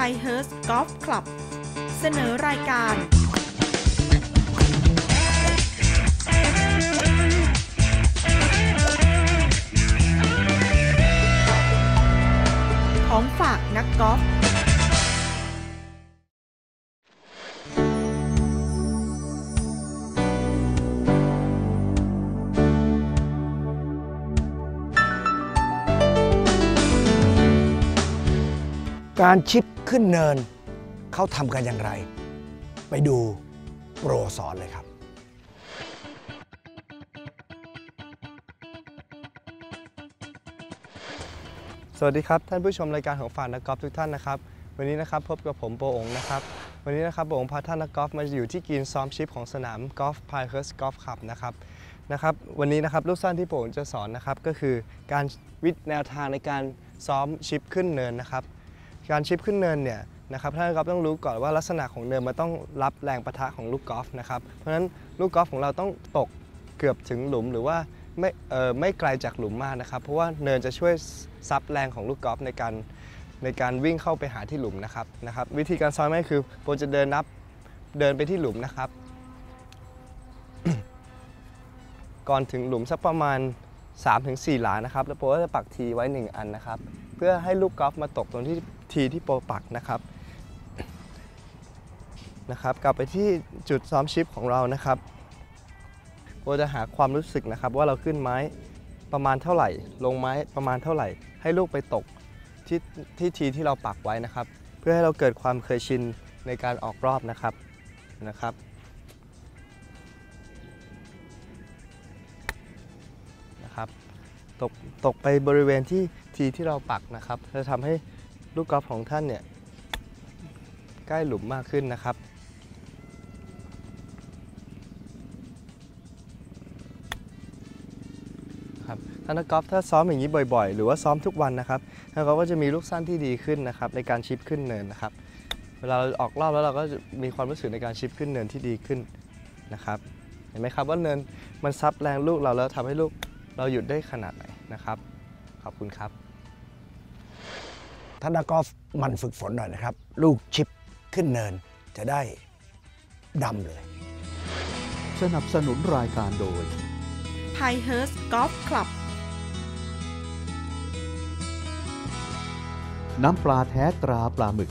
ไฮเฮิร์สกอล์ฟคลับ เสนอรายการของฝากนักกอล์ฟ การชิปขึ้นเนิน เขาทำกันอย่างไร ไปดูโปรสอนเลยครับสวัสดีครับ ท่านผู้ชมรายการของฝากนักกอล์ฟทุกท่านนะครับ วันนี้นะครับพบกับผมโปองนะครับ วันนี้นะครับโปองพาท่านนักกอล์ฟมาอยู่ที่กรีนซ้อมชิปของสนามกอล์ฟพายเฮิร์สกอล์ฟคลับนะครับนะครับ วันนี้นะครับลูกสั้นที่โปองจะสอนนะครับก็คือการวิธีแนวทางในการซ้อมชิปขึ้นเนินนะครับ การชิปขึ้นเนินเนี่ยนะครับท่านกอล์ฟต้องรู้ก่อนว่าลักษณะของเนินมันต้องรับแรงประทะของลูกกอล์ฟนะครับเพราะฉะนั้นลูกกอล์ฟของเราต้องตกเกือบถึงหลุมหรือว่าไม่เอ่อไม่ไกลจากหลุมมากนะครับ เพราะว่าเนินจะช่วยซับแรงของลูกกอล์ฟในการในการวิ่งเข้าไปหาที่หลุมนะครับนะครับ วิธีการซ้อมไม่คือโปรจะเดินนับเดินไปที่หลุมนะครับ ก่อนถึงหลุมสักประมาณ 3-4 หลานะครับ แล้วโปรก็จะปักทีไว้ 1 อันนะครับ เพื่อให้ลูกกอล์ฟมาตกตรงที่ทีที่โปรปักนะครับนะครับ กลับไปที่จุดซ้อมชิปของเรานะครับโปรจะหาความรู้สึกนะครับ ว่าเราขึ้นไม้ประมาณเท่าไหร่ ลงไม้ประมาณเท่าไหร่ ให้ลูกไปตกที่ที่ทีที่เราปักไว้นะครับ เพื่อให้เราเกิดความเคยชินในการออกรอบนะครับนะครับนะครับ ตกตกไปบริเวณที่ทีที่เราปักนะครับจะทำให้ลูกกอล์ฟของท่านเนี่ยใกล้หลุมมากขึ้นนะครับ ครับท่านนักกอล์ฟถ้าซ้อมอย่างนี้บ่อยๆ หรือว่าซ้อมทุกวันนะครับท่านนักกอล์ฟก็จะมีลูกสั้นที่ดีขึ้นนะครับในการชิปขึ้นเนินนะครับ เวลาเราออกรอบแล้วเราก็จะมีความรู้สึกในการชิปขึ้นเนินที่ดีขึ้นนะครับ เห็นไหมครับว่าเนินมันซับแรงลูกเราแล้วทำให้ลูกเราหยุดได้ขนาดไหน นะครับ ขอบคุณครับท่านนักกอล์ฟหมันฝึกฝนหน่อยนะครับ ลูกชิปขึ้นเนินจะได้ดำเลย สนับสนุนรายการโดย i h u r s Golf Club น้ำปลาแท้ตราปลาหมึก